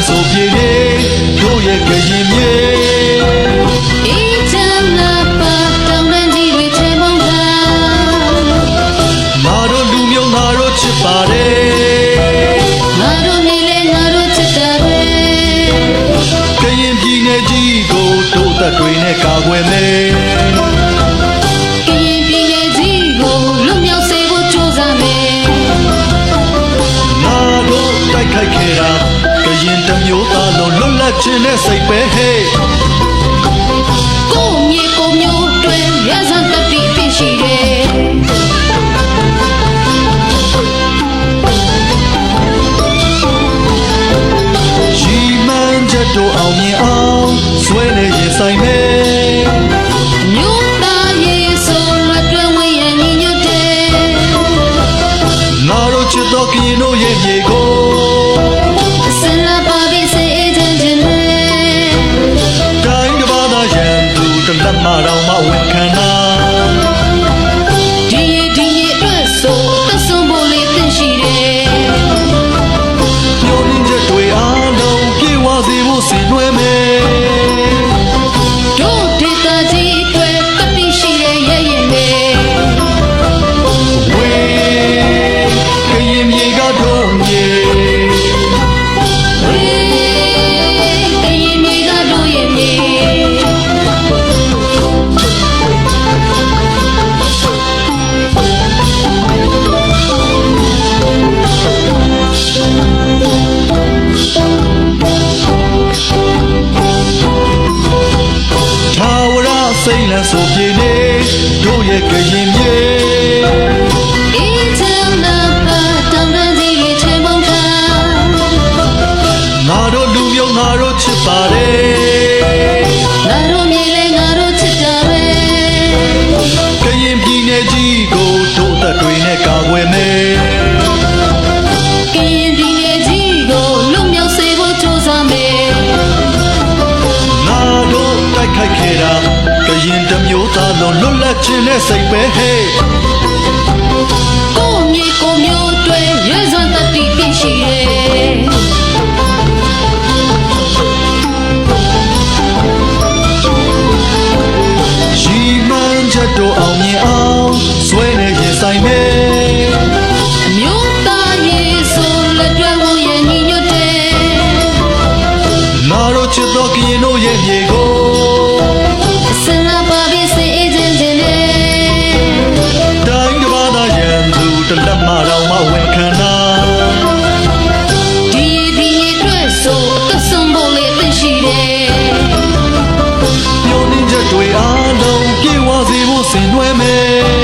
န်းဆိုပြေနေတို့ရဲ့ကရင်မြေအေးချမ်းလာပါတောင်းတန်းကြီးတွေချေမုန်းတာငါတို့လူမျိုးငါတို့ချစ်ပါတယ်ငါတို့နေလေငါတို့ချစ်တာပဲကရင်ပြည်နယ်ကြီးကိုတို့သက်တွေနဲ့ကာကွယ်မယ် လုံးလွတ်လပ်ခြင်းနဲ့စိတ်ပဲဟဲ့ကိုယ့်မြေကိုယ်မျိုးတွင်ရစံတတိပြည့်ရှိတယ်ရီမှန်းချက်တို့အောင်မြင်အောင်ဆွဲနေရင်ဆိုင်မ တစ်လက်မတော်မှဝန်ခံတာဒီ စိတ်လန်းဆိုပြေနေတို့ရဲ့ကရင်မြေ ရင်တစ်မျိုးသားလုံးလွတ်လပ်ခြင်းနဲ့စိတ်ပဲဟဲ့ကိုယ့်မြေကိုယ်မျိုးတွင်ရစံတတိပြည့်ရှိတယ်ရီမှန်းချက်တို့အောင်မြင်အောင်ဆွဲနေရင်ဆိုင်မ တစ်လက်မတော်မှဝန်ခံတာဒီဒီရဲ့အတွက်ဆိုတဆုံဖို့လေးသိရှိတယ်ညှို့နှင်းချက်တွေအားလုံးပြေဝစေဖို့ဆင်နွှဲမယ်